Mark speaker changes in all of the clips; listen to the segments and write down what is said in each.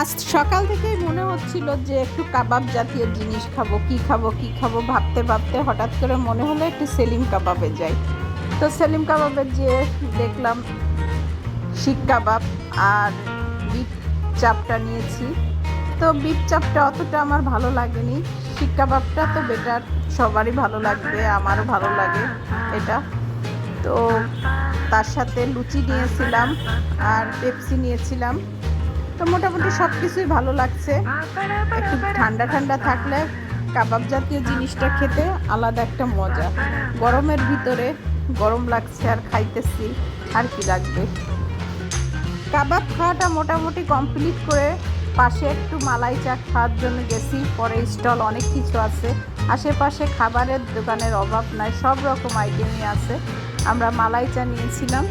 Speaker 1: আজ সকাল থেকেই মনে হচ্ছিল যে একটু কাবাব জাতীয় জিনিস খাব, কি খাব কি খাব, ভাবতে ভাবতে হঠাৎ করে মনে হলো একটু সেলিম কাবাবে যাই। তো সেলিম কাবাবে যেয়ে দেখলাম শিক কাবাব আর বিফ চাপটা নিয়েছি। তো বিফ চাপটা অতটা আমার ভালো লাগেনি। শিক কাবাবটা তো বেটার, সবারই ভালো লাগবে, আমারও ভালো লাগে এটা। তো তার সাথে লুচি নিয়েছিলাম আর পেপসি নিয়েছিলাম। তো মোটামুটি সব কিছুই ভালো লাগছে। একটু ঠান্ডা ঠান্ডা থাকলে কাবাব জাতীয় জিনিসটা খেতে আলাদা একটা মজা। গরমের ভিতরে গরম লাগছে আর খাইতেছি, আর কি লাগবে? কাবাব খাওয়াটা মোটামুটি কমপ্লিট করে পাশে একটু মালাই চা খাওয়ার জন্য গেছি। পরে স্টল অনেক কিছু আছে। আশেপাশে খাবারের দোকানের অভাব নাই, সব রকম আইটেমই আছে। আমরা মালাই চা নিয়েছিলাম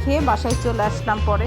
Speaker 1: খেয়ে বাসায় চলে আসলাম পরে।